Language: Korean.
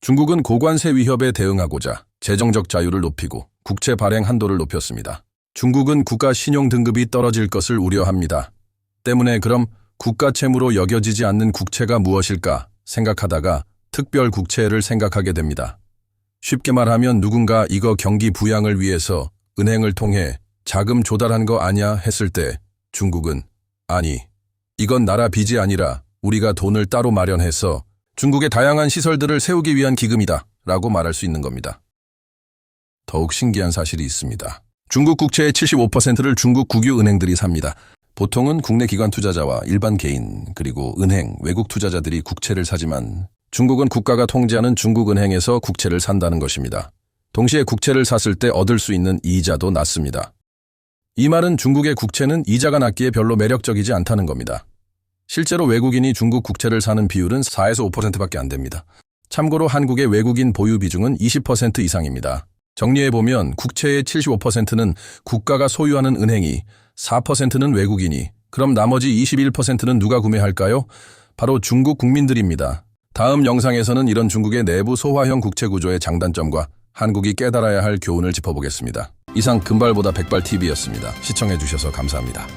중국은 고관세 위협에 대응하고자 재정적 자유를 높이고 국채 발행 한도를 높였습니다. 중국은 국가 신용 등급이 떨어질 것을 우려합니다. 때문에 그럼 국가 채무로 여겨지지 않는 국채가 무엇일까 생각하다가 특별 국채를 생각하게 됩니다. 쉽게 말하면 누군가 이거 경기 부양을 위해서 은행을 통해 자금 조달한 거 아냐 했을 때 중국은 아니, 이건 나라 빚이 아니라 우리가 돈을 따로 마련해서 중국의 다양한 시설들을 세우기 위한 기금이다 라고 말할 수 있는 겁니다. 더욱 신기한 사실이 있습니다. 중국 국채의 75%를 중국 국유 은행들이 삽니다. 보통은 국내 기관 투자자와 일반 개인 그리고 은행, 외국 투자자들이 국채를 사지만 중국은 국가가 통제하는 중국 은행에서 국채를 산다는 것입니다. 동시에 국채를 샀을 때 얻을 수 있는 이자도 낮습니다. 이 말은 중국의 국채는 이자가 낮기에 별로 매력적이지 않다는 겁니다. 실제로 외국인이 중국 국채를 사는 비율은 4에서 5%밖에 안 됩니다. 참고로 한국의 외국인 보유 비중은 20% 이상입니다. 정리해보면 국채의 75%는 국가가 소유하는 은행이 4%는 외국인이 그럼 나머지 21%는 누가 구매할까요? 바로 중국 국민들입니다. 다음 영상에서는 이런 중국의 내부 소화형 국채 구조의 장단점과 한국이 깨달아야 할 교훈을 짚어보겠습니다. 이상 금발보다 백발TV였습니다. 시청해주셔서 감사합니다.